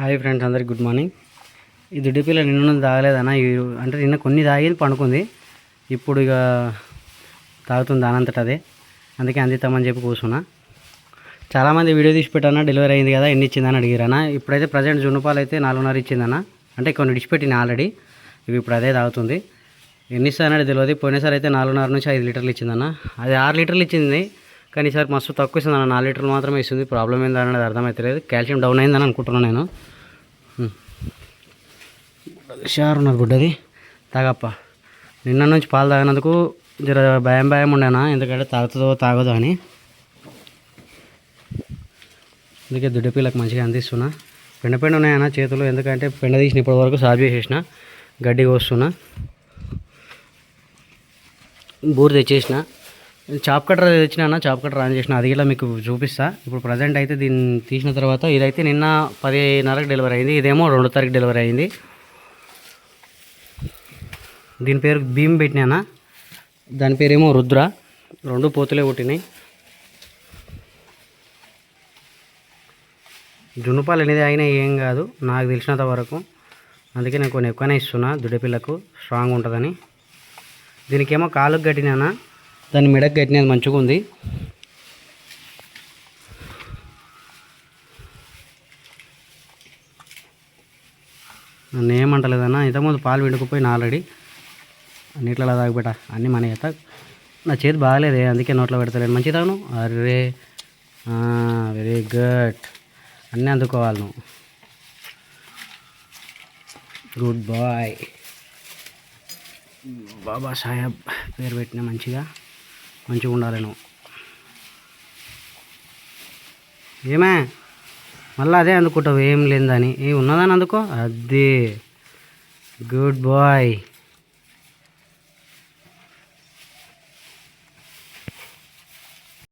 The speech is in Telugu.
హాయ్ ఫ్రెండ్స్ అందరికి గుడ్ మార్నింగ్ ఈ దుడ్డిపిల్ల నిన్న తాగలేదన్న అంటే నిన్న కొన్ని తాగింది పండుకుంది. ఇప్పుడు ఇక తాగుతుంది దానంతట అదే. అందుకే అందిస్తామని చెప్పి కూర్చున్నా. చాలామంది వీడియో తీసి పెట్టానా డెలివరీ అయింది కదా ఎన్ని ఇచ్చిందని అడిగిరానా. ఇప్పుడైతే ప్రజెంట్ జున్నుపాలు అయితే నాలుగున్నర ఇచ్చిందన్న. అంటే కొన్ని విడిచిపెట్టిన ఆల్రెడీ ఇవి ఇప్పుడు అదే తాగుతుంది. ఎన్నిస్తానని తెలియదు పోయినసారి అయితే నాలుగున్నర నుంచి ఐదు లీటర్లు ఇచ్చిందన్న. అది ఆరు లీటర్లు ఇచ్చింది. కానీ ఈసారి మస్తు తక్కువ ఇస్తుంది అన్న నాలుగు లీటర్లు మాత్రమే ఇస్తుంది ప్రాబ్లం ఏందనేది అర్థమవుతలేదు కాల్షియం డౌన్ అయిందని అనుకుంటున్నాను నేను. షార్ ఉన్నది గుడ్డది. తాగప్ప. నిన్న నుంచి పాలు తాగినందుకు జర భయం భయం ఉండేనా ఎందుకంటే తాగుతుందో తాగదో అని. అందుకే దుడ్డ పిల్లకు మంచిగా అందిస్తున్నా. పెండ పెండ ఉన్నాయన్న చేతులు ఎందుకంటే పెండ తీసిన ఇప్పటి వరకు సాగు చేసేసిన గడ్డి కోస్తున్నా. బూరు తెచ్చేసిన. చాప్ కట్టర్ తెచ్చిన చాప్ కట్టర్ ఆన్ చేసిన. అది ఇలా మీకు చూపిస్తా. ఇప్పుడు ప్రజెంట్ అయితే దీన్ని తీసిన తర్వాత ఇదైతే నిన్న పదిన్నరకు డెలివరీ అయింది. ఇదేమో రెండో తారీఖు డెలివరీ అయింది. దీని పేరు భీమ్ పెట్టినానా దాని పేరేమో రుద్ర. రెండు పోతులే పుట్టినాయి జున్నుపాలు అనేది అయినా ఏం కాదు. నాకు తెలిసినంత వరకు. అందుకే నేను కొన్ని ఎక్కువనే ఇస్తున్నా. దుడ్డపిల్లకు స్ట్రాంగ్ ఉంటుందని. దీనికేమో కాలుకు కట్టినానా దాన్ని మెడకు కట్టినది మంచిగా ఉంది. నన్ను ఏమంటలేదన్నా ఇంతకుముందు పాలు పిండుకుపోయిన ఆల్రెడీ నీటిలో తాగబెట్ట అన్నీ మన చేత నా చేతి బాగాలేదే అందుకే నోట్లో పెడతలేను. మంచి తాను అరే వెరీ గుడ్ అన్నీ అందుకోవాలి నువ్వు. గుడ్ బాయ్ బాబా సాహెబ్ పేరు పెట్టిన మంచిగా. మంచిగా ఉండాలి నువ్వు. ఏమే? మళ్ళీ అదే అందుకుంటావు ఏం లేదని ఏ ఉన్నదని అందుకో? అది గుడ్ బాయ్.